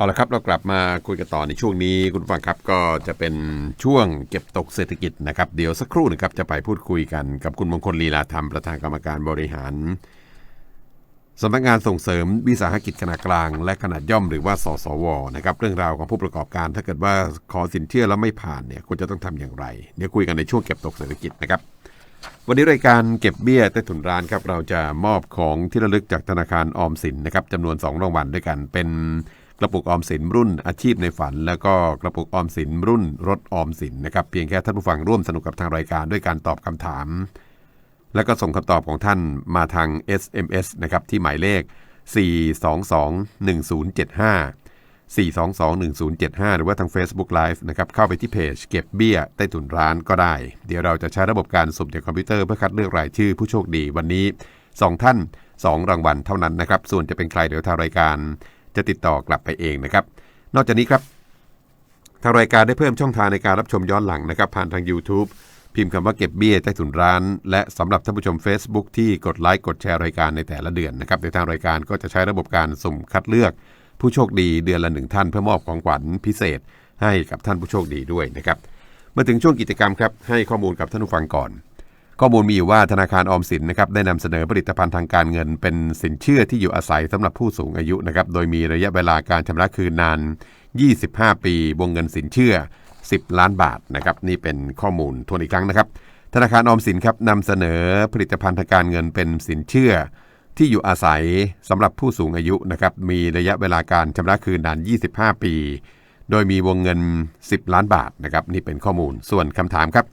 เอาละครับเรากลับมาคุยกันต่อในช่วงนี้ คุณฟังครับก็จะเป็นช่วงเก็บตกเศรษฐกิจนะครับ เดี๋ยวสักครู่หนะครับจะไปพูดคุยกันกับคุณมงคลลีลาธรรมประธานกรรมการบริหารสำนักงานส่งเสริมวิสาหกิจขนาดกลาง และขนาดย่อมหรือว่าสสวนะครับเรื่องราวของผู้ประกอบการ ถ้าเกิดว่าขอสินเชื่อแล้วไม่ผ่านเนี่ยควรจะต้องทำอย่างไร เดี๋ยวคุยกันในช่วงเก็บตกเศรษฐกิจนะครับวันนี้รายการเก็บเบี้ยใต้ถุนร้านครับเราจะมอบของที่ระลึกจากธนาคารออมสินนะครับจำนวน 2 รางวัลด้วยกันเป็น กระปุกออมสินรุ่นอาชีพในฝัน แล้วก็กระปุกออมสินรุ่นรถออมสินนะครับเพียงแค่ท่านผู้ฟังร่วมสนุกกับทางรายการด้วยการตอบคำถาม แล้วก็ส่งคำตอบของท่านมาทาง SMS นะครับที่หมายเลข 4221075 4221075 หรือว่าทาง Facebook Live นะครับเข้าไปที่เพจเก็บเบี้ยใต้ถุนร้านก็ได้ เดี๋ยวเราจะใช้ระบบการสุ่มจากคอมพิวเตอร์เพื่อคัดเลือกรายชื่อผู้โชคดีวันนี้ 2 ท่าน 2 รางวัลเท่านั้นนะครับส่วนจะเป็นใครเดี๋ยวทางรายการ จะติดต่อกลับไปเองนะครับ นอกจากนี้ครับทางรายการได้เพิ่มช่องทางในการรับชมย้อนหลังนะครับ ผ่านทาง YouTube พิมพ์คำว่าเก็บเบี้ยใต้ถุนร้าน และสำหรับท่านผู้ชม Facebook ที่กดไลค์กดแชร์รายการในแต่ละเดือนนะครับโดยทางรายการก็จะใช้ระบบการสุ่มคัดเลือก ผู้โชคดีเดือนละหนึ่งท่านเพื่อมอบของขวัญพิเศษ ให้กับท่านผู้โชคดีด้วยนะครับมาถึงช่วงกิจกรรมครับให้ข้อมูลกับท่านผู้ฟังก่อน ข้อมูลมีอยู่ว่าธนาคารออมสินนะครับได้นำเสนอผลิตภัณฑ์ทางการเงิน เป็นสินเชื่อที่อยู่อาศัยสำหรับผู้สูงอายุนะครับโดยมีระยะเวลาการชำระคืนนาน 25 ปีวงเงินสินเชื่อ 10 ล้านบาทนะครับนี่เป็นข้อมูลทวนอีกครั้งนะครับ ธนาคารออมสินครับนำเสนอผลิตภัณฑ์ทางการเงินเป็นสินเชื่อ ที่อยู่อาศัยสำหรับผู้สูงอายุนะครับมีระยะเวลาการชำระคืนนาน 25 ปี โดยมีวงเงิน 10 ล้านบาทนะครับนี่เป็นข้อมูลส่วนคำถามครับ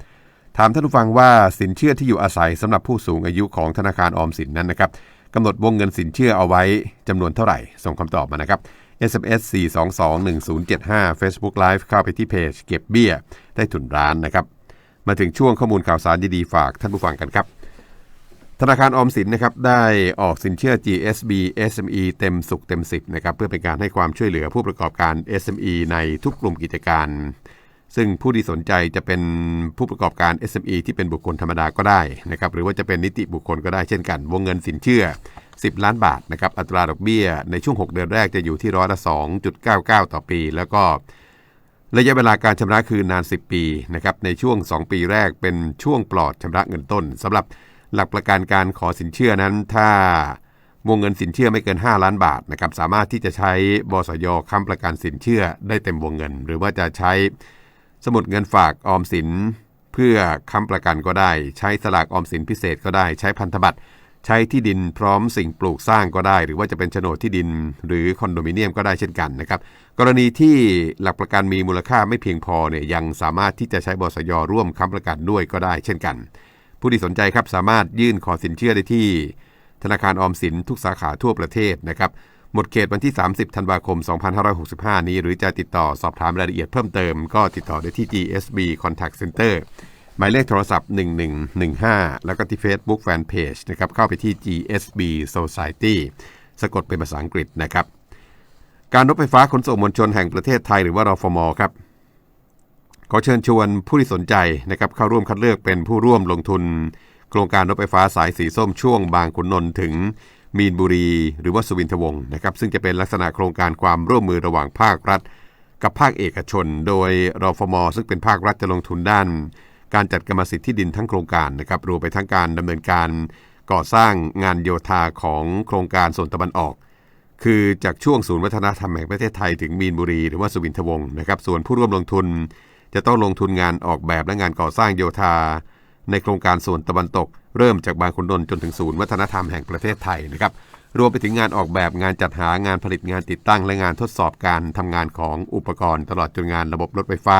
ถามท่านผู้ฟังว่าสินเชื่อที่อยู่อาศัยสำหรับผู้สูงอายุของธนาคารออมสินนั้นนะครับกำหนดวงเงินสินเชื่อเอาไว้จำนวนเท่าไหร่ ส่งคำตอบมานะครับ SMS 4221075 Facebook Live เข้าไปที่เพจเก็บเบี้ยได้ถุนร้านนะครับ มาถึงช่วงข้อมูลข่าวสารดีๆฝากท่านผู้ฟังกันครับ ธนาคารออมสินนะครับได้ออกสินเชื่อ GSB SME เต็มสุขเต็มสิบนะครับเพื่อเป็นการให้ความช่วยเหลือผู้ประกอบการ SME ในทุกกลุ่มกิจการ ซึ่งผู้ที่สนใจจะเป็นผู้ประกอบการ SME ที่เป็นบุคคลธรรมดาก็ได้นะครับหรือว่าจะเป็นนิติบุคคลก็ได้เช่นกัน วงเงินสินเชื่อ 10 ล้านบาทนะครับอัตราดอกเบี้ย ในช่วง 6 เดือนแรกจะอยู่ที่ร้อยละ2.99 ต่อปี แล้วก็ระยะเวลาการชำระคืนนาน 10 ปีนะครับในช่วง 2 ปีแรกเป็นช่วงปลอดชำระเงินต้นสำหรับหลักประกันการขอสินเชื่อนั้นถ้าวงเงินสินเชื่อไม่เกิน 5 ล้านบาทนะครับสามารถที่จะใช้บสยค้ำประกันสินเชื่อได้เต็มวงเงิน หรือว่าจะใช้ สมุดเงินฝากออมสิน เพื่อค้ำประกันก็ได้ ใช้สลากออมสินพิเศษก็ได้ ใช้พันธบัตรใช้ที่ดินพร้อมสิ่งปลูกสร้างก็ได้ หรือว่าจะเป็นโฉนดที่ดินหรือคอนโดมิเนียมก็ได้เช่นกันนะครับ กรณีที่หลักประกันมีมูลค่าไม่เพียงพอเนี่ยยังสามารถที่จะใช้บสยร่วมค้ำประกันด้วยก็ได้เช่นกัน ผู้ที่สนใจครับสามารถยื่นขอสินเชื่อได้ที่ ธนาคารออมสินทุกสาขาทั่วประเทศนะครับ หมดเขตวันที่ 30 ธันวาคม 2565 นี้ หรือจะติดต่อสอบถามรายละเอียดเพิ่มเติม ก็ติดต่อได้ที่ GSB Contact Center หมายเลขโทรศัพท์ 1115 แล้วก็ที่ Facebook Fanpage นะครับเข้าไปที่ GSB Society สะกดเป็นภาษาอังกฤษนะครับ การรถไฟฟ้าขนส่งมวลชนแห่งประเทศไทยหรือว่ารฟมครับขอเชิญชวนผู้ที่สนใจนะครับเข้าร่วมคัดเลือกเป็นผู้ร่วมลงทุน โครงการรถไฟฟ้าสายสีส้มช่วงบางขุนนนท์ถึง มีนบุรี หรือว่าสุวินทวงศ์นะครับซึ่งจะเป็นลักษณะโครงการความร่วมมือระหว่างภาครัฐ กับภาคเอกชน โดยรฟม ซึ่งเป็นภาครัฐจะลงทุนด้าน การจัดกรรมสิทธิ์ที่ดินทั้งโครงการนะครับรวมไปทั้งการดำเนินการก่อสร้างงานโยธาของโครงการส่วนตะวันออก คือจากช่วงศูนย์วัฒนธรรมแห่งประเทศไทยถึงมีนบุรี หรือว่าสุวินทวงศ์นะครับส่วนผู้ร่วมลงทุน จะต้องลงทุนงานออกแบบและงานก่อสร้างโยธา ในโครงการส่วนตะวันตก เริ่มจากบางขุนนนท์จนถึงศูนย์วัฒนธรรมแห่งประเทศไทยนะครับรวมไปถึงงานออกแบบงานจัดหางานผลิตงานติดตั้งและงานทดสอบการทำงานของอุปกรณ์ ตลอดจนงานระบบรถไฟฟ้า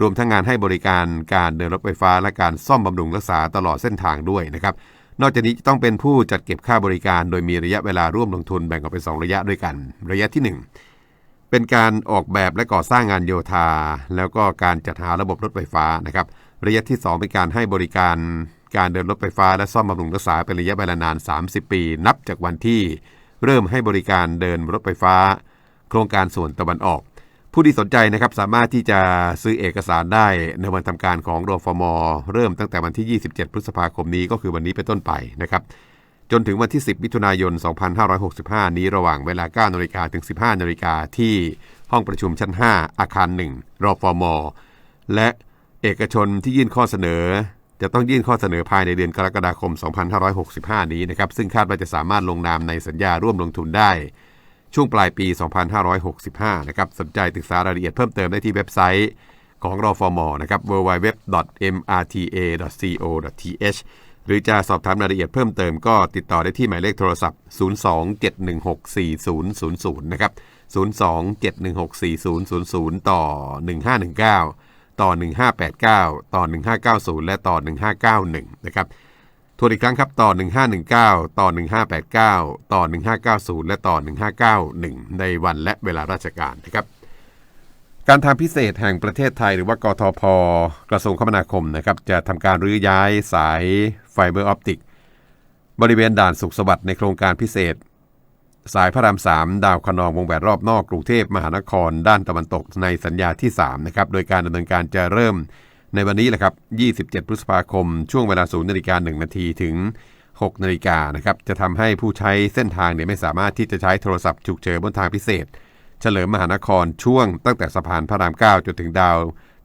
รวมทั้งงานให้บริการการเดินรถไฟฟ้า และการซ่อมบำรุงรักษาตลอดเส้นทางด้วยนะครับนอกจากนี้จะต้องเป็นผู้จัดเก็บค่าบริการ โดยมีระยะเวลาร่วมลงทุนแบ่งออกเป็น 2 ระยะด้วยกัน ระยะที่ 1 เป็นการออกแบบและก่อสร้างงานโยธา แล้วก็การจัดหาระบบรถไฟฟ้านะครับ ระยะที่ 2 เป็นการให้บริการการเดินรถไฟฟ้าและซ่อมบำรุงรักษาเป็นระยะเวลานาน 30 ปี นับจากวันที่เริ่มให้บริการเดินรถไฟฟ้า โครงการส่วนตะวันออก ผู้ที่สนใจนะครับสามารถที่จะซื้อเอกสารได้ในวันทำการของรฟม เริ่มตั้งแต่วันที่ 27 พฤษภาคมนี้ก็คือวันนี้เป็นต้นไปนะครับจนถึงวันที่ 10 มิถุนายน 2565 นี้ระหว่างเวลา 9นาฬิกาถึง 15นาฬิกาที่ห้องประชุมชั้น 5 อาคาร 1 รฟม และ เอกชนที่ยื่นข้อเสนอ จะต้องยื่นข้อเสนอภายในเดือนกรกฎาคม 2565 นี้นะครับ ซึ่งคาดว่าจะสามารถลงนามในสัญญาร่วมลงทุนได้ ช่วงปลายปี 2565 นะครับ สนใจศึกษารายละเอียดเพิ่มเติมได้ที่เว็บไซต์ของรอฟอมนะครับ www.mrta.co.th หรือจะสอบถามรายละเอียดเพิ่มเติมก็ติดต่อได้ที่หมายเลขโทรศัพท์ 027164000 นะครับ 027164000 ต่อ 1519 ต่อ 1589 ต่อ 1590 และต่อ 1591 นะครับทวนอีกครั้งครับต่อ 1519 ต่อ 1589 ต่อ 1590 และต่อ 1591 ในวันและเวลาราชการนะครับการทางพิเศษแห่งประเทศไทยหรือว่ากทพ กระทรวงคมนาคมนะครับจะทำการรื้อย้ายสายไฟเบอร์ออปติก บริเวณด่านสุขสวัสดิ์ในโครงการพิเศษ สายพระราม3ดาวคนองวงแหวนรอบนอกกรุงเทพมหานคร ด้านตะวันตกในสัญญาที่3นะครับโดยการดำเนินการจะเริ่มในวันนี้แหละครับ 27 พฤษภาคม ช่วงเวลา0นาฬิกา1นาทีถึง 6นาฬิกานะครับจะทำให้ผู้ใช้เส้นทางเนี่ยไม่สามารถที่จะใช้โทรศัพท์ฉุกเฉินบนทางพิเศษ เฉลิมมหานครช่วงตั้งแต่สะพานพระราม 9 จนถึงดาว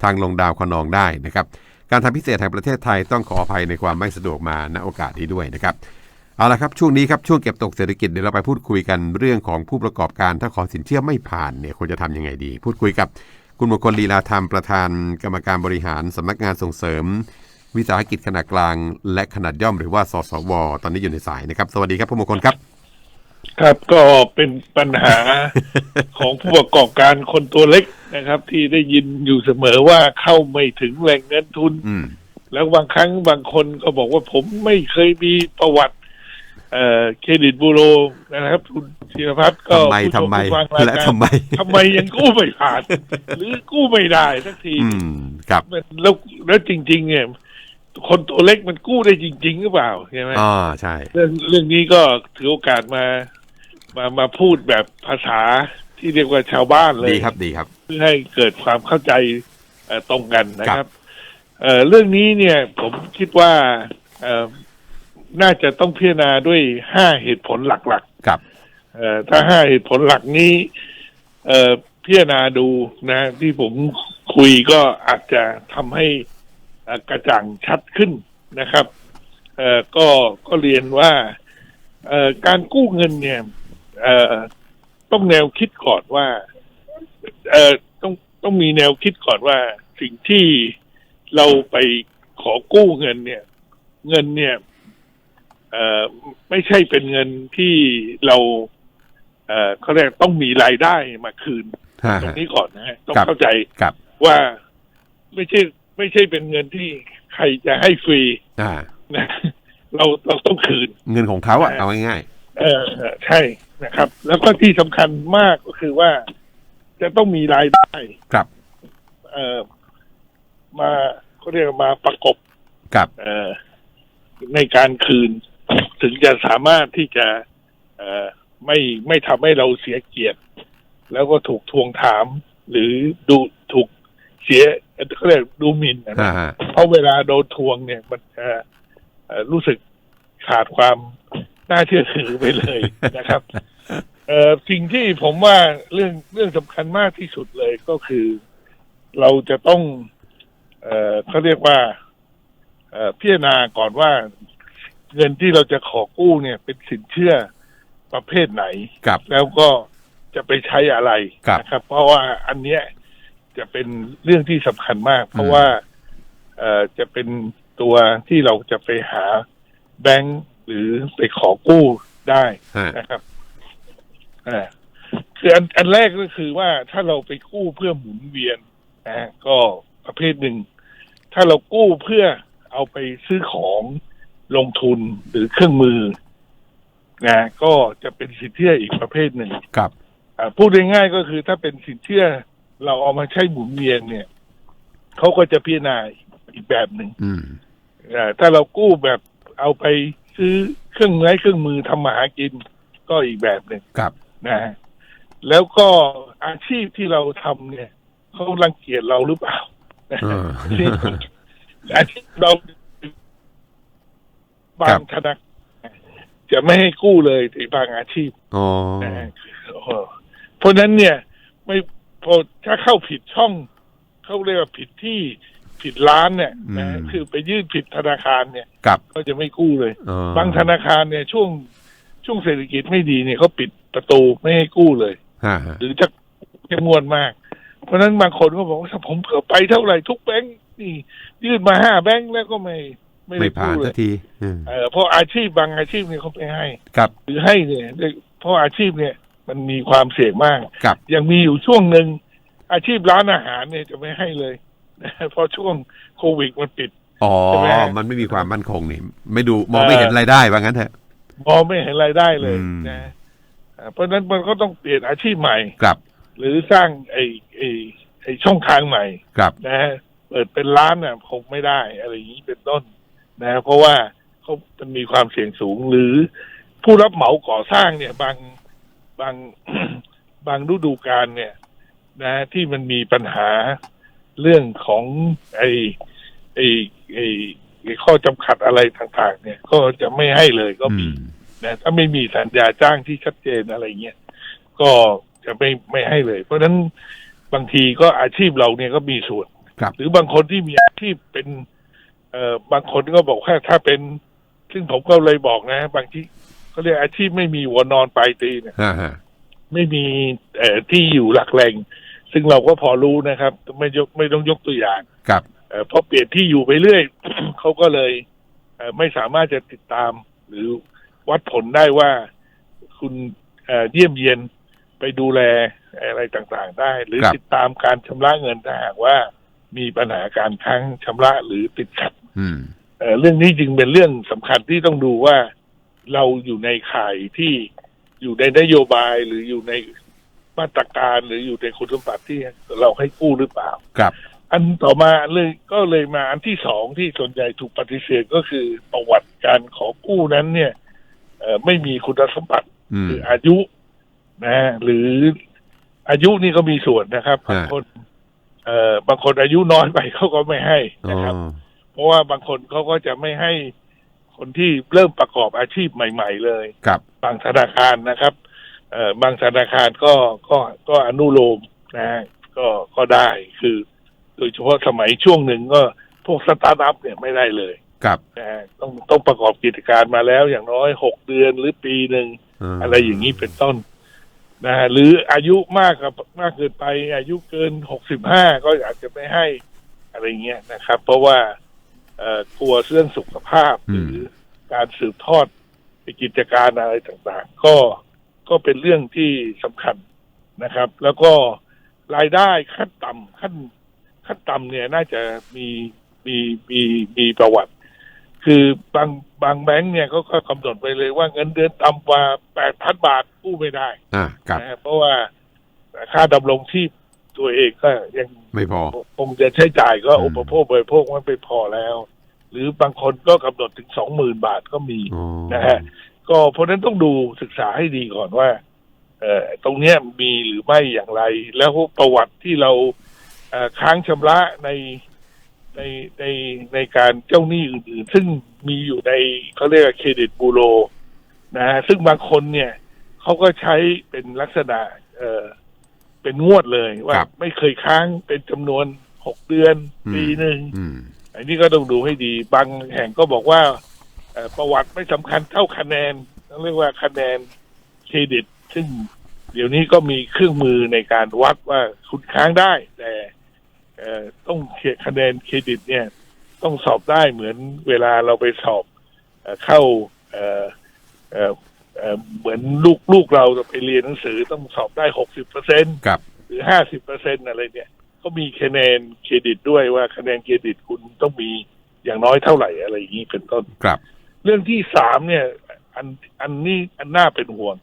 ทางลงดาวคนองได้นะครับการทำพิเศษแห่งประเทศไทยต้องขออภัยในความไม่สะดวกมาณโอกาสนี้ด้วยนะครับ เอาละครับช่วงนี้ครับช่วงเก็บตกเศรษฐกิจเดี๋ยวเราไปพูดคุยกันเรื่องของผู้ประกอบการถ้าขอสินเชื่อไม่ผ่านเนี่ยควรจะทำยังไงดี พูดคุยกับคุณมงคลลีลาธรรมประธานกรรมการบริหารสำนักงานส่งเสริม วิสาหกิจขนาดกลาง และขนาดย่อมหรือว่าสสว ตอนนี้อยู่ในสายนะครับสวัสดีครับผู้มงคลครับ ครับก็เป็นปัญหาของผู้ประกอบการคนตัวเล็กนะครับ ที่ได้ยินอยู่เสมอว่าเข้าไม่ถึงแหล่งเงินทุนอืมแล้วบางครั้งบางคนก็บอกว่าผมไม่เคยมีประวัติ เอ่อเครดิตบูโรนะครับคุณธีรพัฒน์ก็ทำไมผู้ชทำไมผู้ฟังรายและการทำไมทำไมยังกู้ไม่ผ่าน หรือกู้ไม่ได้สักทีอืมครับแล้วแล้วจริง ๆ เนี่ยคนตัวเล็กมันกู้ได้จริง ๆ หรือเปล่าใช่ไหมอ่าใช่ เรื่องเรื่องนี้ก็ถือโอกาสมา มามาพูดแบบภาษาที่เรียกว่าชาวบ้านเลยดีครับดีครับ เพื่อให้เกิดความเข้าใจเอ่อตรงกันนะครับเอ่อเรื่องนี้เนี่ย ผมคิดว่าเอ่อ น่าจะต้องพิจารณาด้วยห้าเหตุผลหลักครับๆเอ่อถ้าห้าเหตุผลหลักนี้ เอ่อพิจารณาดูนะ ที่ผมคุยก็อาจจะทำให้เอ่อกระจ่างชัดขึ้นนะครับ เอ่อก็ก็เรียนว่า เอ่อการกู้เงินเนี่ย เอ่อต้องแนวคิดก่อนว่า เอ่อต้องต้องมีแนวคิดก่อนว่าสิ่งที่เราไปขอกู้เงินเนี่ย เงินเนี่ยเอ่อ ไม่ใช่เป็นเงินที่เราเอ่อเขาเรียกต้องมีรายได้มาคืนฮะตรงนี้ก่อนนะฮะต้องครับเข้าใจครับว่าไม่ใช่ไม่ใช่เป็นเงินที่ใครจะให้ฟรีอ่านะเราเราต้องคืน เงินของเขาอะเอาง่ายเออใช่นะครับ แล้วก็ที่สำคัญมากก็คือว่าจะต้องมีรายได้ๆครับ เอ่อมาเขาเรียกว่ามาประกบครับ เอ่อในการคืน ถึงจะสามารถที่จะเอ่อไม่ไม่ทำให้เราเสียเกียรติ แล้วก็ถูกทวงถาม หรือดูถูกเสียเขาเรียกดูหมิ่นนะอ่าฮะเพราะเวลาโดนทวงเนี่ย มันจะเอ่อรู้สึกขาดความน่าเชื่อถือไปเลยนะครับเอ่อสิ่งที่ผมว่าเรื่องเรื่องสำคัญมากที่สุดเลยก็คือ เราจะต้อง เอ่อเขาเรียกว่า เอ่อพิจารณาก่อนว่า เงินที่เราจะขอกู้เนี่ยเป็นสินเชื่อประเภทไหน ครับ แล้วก็จะไปใช้อะไรครับ นะครับ เพราะว่าอันเนี้ยจะเป็นเรื่องที่สำคัญมาก เพราะว่าเอ่อจะเป็นตัวที่เราจะไปหาแบงก์หรือไปขอกู้ได้ฮะนะครับอ่าคืออันอันแรกก็คือว่าถ้าเราไปกู้เพื่อหมุนเวียนนะฮะก็ประเภทหนึ่ง ถ้าเรากู้เพื่อเอาไปซื้อของ ลงทุนหรือเครื่องมือนะก็จะเป็นสินเชื่ออีกประเภทหนึ่งครับอ่าพูดง่ายๆก็คือถ้าเป็นสินเชื่อเราเอามาใช้หมุนเวียนเนี่ยเขาก็จะพิจารณาอีกแบบหนึ่งอืมอ่าถ้าเรากู้แบบเอาไปซื้อเครื่องไม้เครื่องมือทำมาหากินก็อีกแบบหนึ่งครับนะฮะแล้วก็อาชีพที่เราทำเนี่ยเขารังเกียจเราหรือเปล่าเอออาชีพเรา บางธนาคารจะไม่ให้กู้เลยในบางอาชีพอ๋อนะฮะเออเพราะฉะนั้นเนี่ย ไม่พอถ้าเข้าผิดช่อง เขาเรียกว่าผิดที่ผิดร้านเนี่ยนะคือไปยื่นผิดธนาคารเนี่ยกับก็จะไม่กู้เลยอ๋อบางธนาคารเนี่ย ช่วงช่วงเศรษฐกิจไม่ดีเนี่ยเขาปิดประตูไม่ให้กู้เลยฮะฮะหรือจะจะงวดมาก เพราะฉะนั้นบางคนก็บอกว่าถ้าผมเผื่อไปเท่าไหร่ทุกแบงค์นี่ ยื่นมาห้าแบงค์แล้วก็ไม่ ไม่ไม่ได้ผ่านกู้เลสัยกทีอืมเออเพราะอาชีพบางอาชีพเนี่ยเขาไม่ให้กับหรือให้เนี่ยด้วยเพราะอาชีพเนี่ยมันมีความเสี่ยงมากกับยังมีอยู่ช่วงหนึ่งอาชีพร้านอาหารเนี่ยจะไม่ให้เลยเพราะช่วงโควิดมันปิดอ๋อใช่ไหมฮะมันไม่มีความมั่นคงนี่ ไม่ดูมองไม่เห็นรายได้ว่างั้นเถอะมองไม่เห็นรายได้เลยอืมนะอ่าเพราะฉะนั้นมันก็ต้องเปลี่ยนอาชีพใหม่กับ หรือสร้างไอ้ไอ้ไอ้ช่องทางใหม่กับนะฮะเปิดเป็นร้านน่ะคงไม่ได้ อะไรอย่างนี้เป็นต้น นะเพราะว่าเขามันมีความเสี่ยงสูงหรือผู้รับเหมาก่อสร้างเนี่ย บางบางบางฤดูกาลเนี่ย นะ ที่มันมีปัญหาเรื่องของไอ้ไอ้ไอ้ไอ้ข้อจำกัดอะไรต่าง ๆ เนี่ย ก็จะไม่ให้เลยก็อืมีมนะถ้าไม่มีสัญญาจ้างที่ชัดเจนอะไรเงี้ยก็จะไม่ไม่ให้เลย เพราะฉะนั้นบางทีก็อาชีพเราเนี่ยก็มีส่วนครับหรือบางคนที่มีอาชีพเป็นเอ่อบางคนก็บอกว่าถ้าเป็น ซึ่งผมก็เลยบอกนะ บางที่เขาเรียกอาชีพไม่มีหัวนอนปลายตีเนี่ยฮะฮะไม่มีเอ่อที่อยู่หลักแหล่ง ซึ่งเราก็พอรู้นะครับ ไม่ยกไม่ต้องยกตัวอย่างกับเอ่อพอเปลี่ยนที่อยู่ไปเรื่อยเขาก็เลยเอ่อไม่สามารถจะติดตาม หรือวัดผลได้ว่าคุณเอ่อเยี่ยมเยียนไปดูแลอะไรต่างๆ ได้ หรือครับติดตามการชำระเงินถ้าหากว่ามีปัญหาการค้างชำระหรือติดขัดอืม เอ่อเรื่องนี้จึงเป็นเรื่องสำคัญที่ต้องดูว่าเราอยู่ในข่ายที่อยู่ในนโยบายหรืออยู่ในมาตรการหรืออยู่ในคุณสมบัติที่เราให้กู้หรือเปล่ากับ อันต่อมาเลยก็เลยมาอันที่สองที่ส่วนใหญ่ถูกปฏิเสธก็คือประวัติการขอกู้นั้นเนี่ยเอ่อไม่มีคุณสมบัติอืมคืออายุนะ หรืออายุนี่ก็มีส่วนนะครับบางฮะคนเอ่อบางคนอายุน้อยไปเขาก็ไม่ให้อ๋อนะครับ เพราะว่าบางคนเขาก็จะไม่ให้คนที่เริ่มประกอบอาชีพใหม่ ๆ เลยกับ บางธนาคารนะครับเอ่อบางธนาคารก็ก็ก็อนุโลมนะฮะก็ก็ได้คือ โดยเฉพาะสมัยช่วงหนึ่งก็พวกสตาร์ทอัพเนี่ยไม่ได้เลยกับนะฮะต้องต้องประกอบกิจการมาแล้วอย่างน้อยหกเดือนหรือปีหนึ่งาอะไรอย่างนี้เป็นต้นนะฮะหรืออายุมากกับมากเกินไป อายุเกินหกสิบห้าก็อาจจะไม่ให้อะไรเงี้ยนะครับ เพราะว่าเอ่อ กลัวเรื่องสุขภาพ หรือการสืบทอดกิจการอะไรต่างๆ ก็ก็เป็นเรื่องที่สำคัญนะครับ แล้วก็รายได้ขั้นต่ำขั้นขั้นต่ำเนี่ยน่าจะมีมีมีมีประวัติ คือบางบางแบงค์เนี่ยเขาก็กำหนดไปเลยว่าเงินเดือนต่ำกว่าแปดพันบาทกู้ไม่ได้ อ่ากับ นะฮะเพราะว่าค่าดำรงชีพ ตัวเองก็ยังไม่พอคงจะใช้จ่ายก็อืมอุปโภคบริโภคมันไปพอแล้ว หรือบางคนก็กำหนดถึงสองหมื่นบาทก็มีอ๋อนะฮะก็เพราะฉะนั้นต้องดูศึกษาให้ดีก่อนว่า เอ่อตรงเนี้ยมีหรือไม่อย่างไร แล้วประวัติที่เราเอ่อค้างชำระในในในในการเจ้าหนี้อื่นๆ ซึ่งมีอยู่ในเขาเรียกว่าเครดิตบูโรนะฮะซึ่งบางคนเนี่ยเขาก็ใช้เป็นลักษณะ เอ่อ เป็นงวดเลยว่าครับไม่เคยค้างเป็นจำนวนหกเดือนอืม ปีหนึ่ง อืม อันนี้ก็ต้องดูให้ดี บางแห่งก็บอกว่าเอ่อประวัติไม่สำคัญเท่าคะแนนต้องเรียกว่าคะแนนเครดิต ซึ่งเดี๋ยวนี้ก็มีเครื่องมือในการวัดว่าคุณค้างได้ แต่เอ่อต้องเขียนคะแนนเครดิตเนี่ย ต้องสอบได้เหมือนเวลาเราไปสอบเอ่อเข้าเอ่อเอ่อ เอ่อเหมือนลูกลูกเราไปเรียนหนังสือต้องสอบได้หกสิบเปอร์เซ็นกับหรือห้าสิบเปอร์เซ็นอะไรเนี่ย ก็มีคะแนนเครดิตด้วยว่าคะแนนเครดิตคุณต้องมีอย่างน้อยเท่าไหร่อะไรอย่างนี้เป็นต้นกับ เรื่องที่สามเนี่ย อันอันนี้อันน่าเป็นห่วง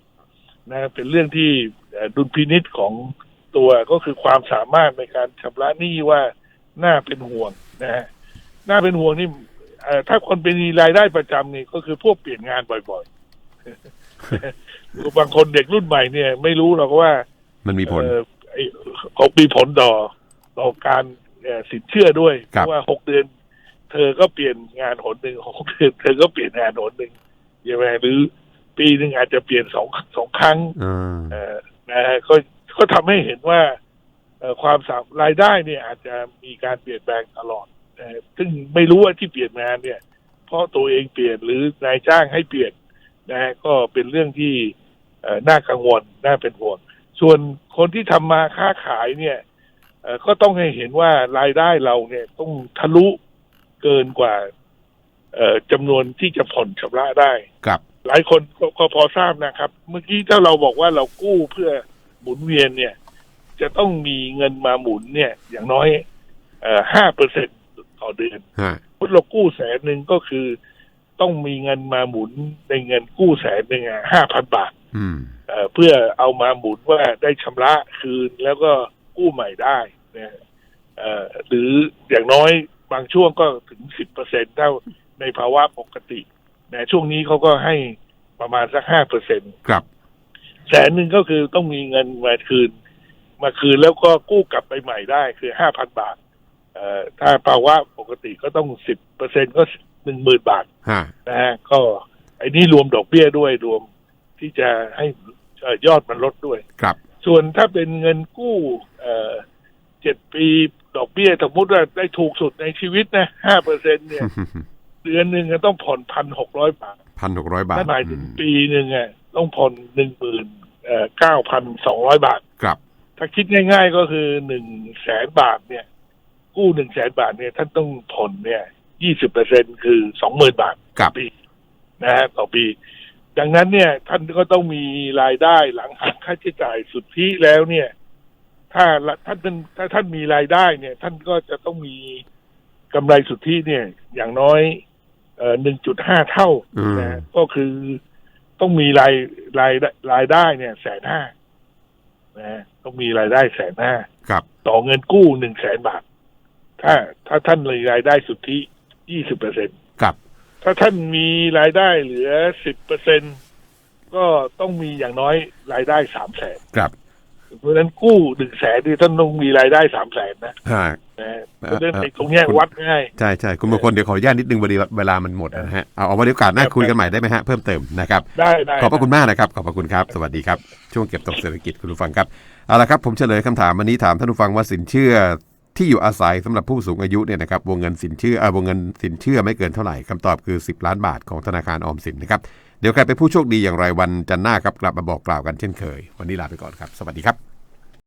นะเป็นเรื่องที่เอ่อดุลพินิษของตัวก็คือความสามารถในการชำระหนี้ว่าน่าเป็นห่วงนะฮะน่าเป็นห่วงนี่เอ่อถ้าคนเป็นมีรายได้ประจำนี่ก็คือพวกเปลี่ยนงานบ่อยๆ บางคนเด็กรุ่นใหม่เนี่ย ไม่รู้หรอกว่า มันมีผลเอ่อไอ้เขามีผลต่อต่อการเอ่อสินเชื่อด้วย เพครับราะว่าหกเดือน เธอก็เปลี่ยนงานหนหนึ่งหกเดือน เธอก็เปลี่ยนงานหนหนึ่งใช่ไหมหรือปีหนึ่งอาจจะเปลี่ยนสองสองครั้งอ่าเอ่อนะฮะก็ก็ทำให้เห็นว่าเอ่อความสามรายได้เนี่ย อาจจะมีการเปลี่ยนแปลงตลอดนะฮะซึ่งไม่รู้ว่าที่เปลี่ยนงานเนี่ย เพราะตัวเองเปลี่ยนหรือนายจ้างให้เปลี่ยน นะฮะก็เป็นเรื่องที่เอ่อน่ากังวลน่าเป็นห่วง ส่วนคนที่ทำมาค้าขายเนี่ยเอ่อก็ต้องให้เห็นว่ารายได้เราเนี่ยต้องทะลุเกินกว่าเอ่อจำนวนที่จะผ่อนชำระได้กับ หลายคนก็ก็พอทราบนะครับ เมื่อกี้ถ้าเราบอกว่าเรากู้เพื่อหมุนเวียนเนี่ย จะต้องมีเงินมาหมุนเนี่ย อย่างน้อยเอ่อห้าเปอร์เซ็นต่อเดือนฮะพุทเรากู้แสนหนึ่งก็คือ ต้องมีเงินมาหมุนในเงินกู้แสนหนึ่งห้าพันบาทอืมเอ่อเพื่อเอามาหมุนว่าได้ชำระคืนแล้วก็กู้ใหม่ได้นะเอ่อหรืออย่างน้อยบางช่วงก็ถึงสิบเปอร์เซ็นเท่าในภาวะปกตินะช่วงนี้เขาก็ให้ประมาณสักห้าเปอร์เซ็นกับแสนหนึ่งก็คือต้องมีเงินมาคืน มาคืนแล้วก็กู้กลับไปใหม่ได้คือห้าพันบาทเอ่อถ้าภาวะปกติก็ต้องสิบเปอร์เซ็นก็ หนึ่งหมื่นบาทฮะนะฮะก็ไอ้นี่รวมดอกเบี้ยด้วยรวมที่จะให้เอ่อยอดมันลดด้วยกับ ส่วนถ้าเป็นเงินกู้เอ่อเจ็ดปีดอกเบี้ยสมมติว่าได้ถูกสุดในชีวิตนะห้าเปอร์เซ็นเนี่ย เดือนหนึ่งก็ต้องผ่อนพันหกร้อยบาทพันหกร้อยบาทนั่นหมายถึงอืมปีหนึ่งอะต้องผ่อนหนึ่งหมื่นเก้าพันสองร้อยบาทกับ ถ้าคิดง่าย ๆ ก็คือหนึ่งแสนบาทเนี่ย กู้หนึ่งแสนบาทเนี่ยท่านต้องผ่อนเนี่ย ยี่สิบเปอร์เซ็นคือสองหมื่นบาทกับปีนะฮะต่อปี ดังนั้นเนี่ย ท่านก็ต้องมีรายได้หลังหักค่าใช้จ่ายสุทธิแล้วเนี่ย ถ้าละท่านเป็นถ้าท่านมีรายได้เนี่ย ท่านก็จะต้องมีกำไรสุทธิเนี่ย อย่างน้อยเอ่อหนึ่งจุดห้าเท่าอืมนะก็คือต้องมีรายรายรายได้เนี่ยแสนห้านะต้องมีรายได้แสนห้ากับต่อเงินกู้หนึ่งแสนบาท ถ้าถ้าท่านมีรายได้สุทธิ ยี่สิบเปอร์เซ็นกับถ้าท่านมีรายได้เหลือสิบเปอร์เซ็นก็ต้องมีอย่างน้อยรายได้สามแสนกับ เพราะฉะนั้นกู้หนึ่งแสนนี่ท่านต้องมีรายได้สามแสนนะฮะนะเพราะฉะนั้นเอ่อไอ้ตรงเนี้ยคุณวัดง่ายใช่ใช่คุณมงคลเดี๋ยวขออนุญาตนิดนึงวันนี้เวลามันหมดนะฮะเอาเอาไว้เดี๋ยวโอกาสหน้าครับคุยกันใหม่ได้ไหมฮะเพิ่มเติมนะครับได้ได้ขอบพระคุณมากนะครับ ขอบพระคุณครับสวัสดีครับช่วงเก็บตกเศรษฐกิจคุณผู้ฟังครับเอาละครับผมเฉลยคำถามวันนี้ถามท่านผู้ฟังว่าสินเชื่อ ที่อยู่อาศัยสำหรับผู้สูงอายุเนี่ยนะครับวงเงินสินเชื่อเออวงเงินสินเชื่อไม่เกินเท่าไหร่คำตอบคือ 10 ล้านบาทของธนาคารออมสินนะครับเดี๋ยวใครเป็นผู้โชคดีอย่างไรวันจันทร์หน้าครับกลับมาบอกกล่าวกันเช่นเคย วันนี้ลาไปก่อนครับ สวัสดีครับ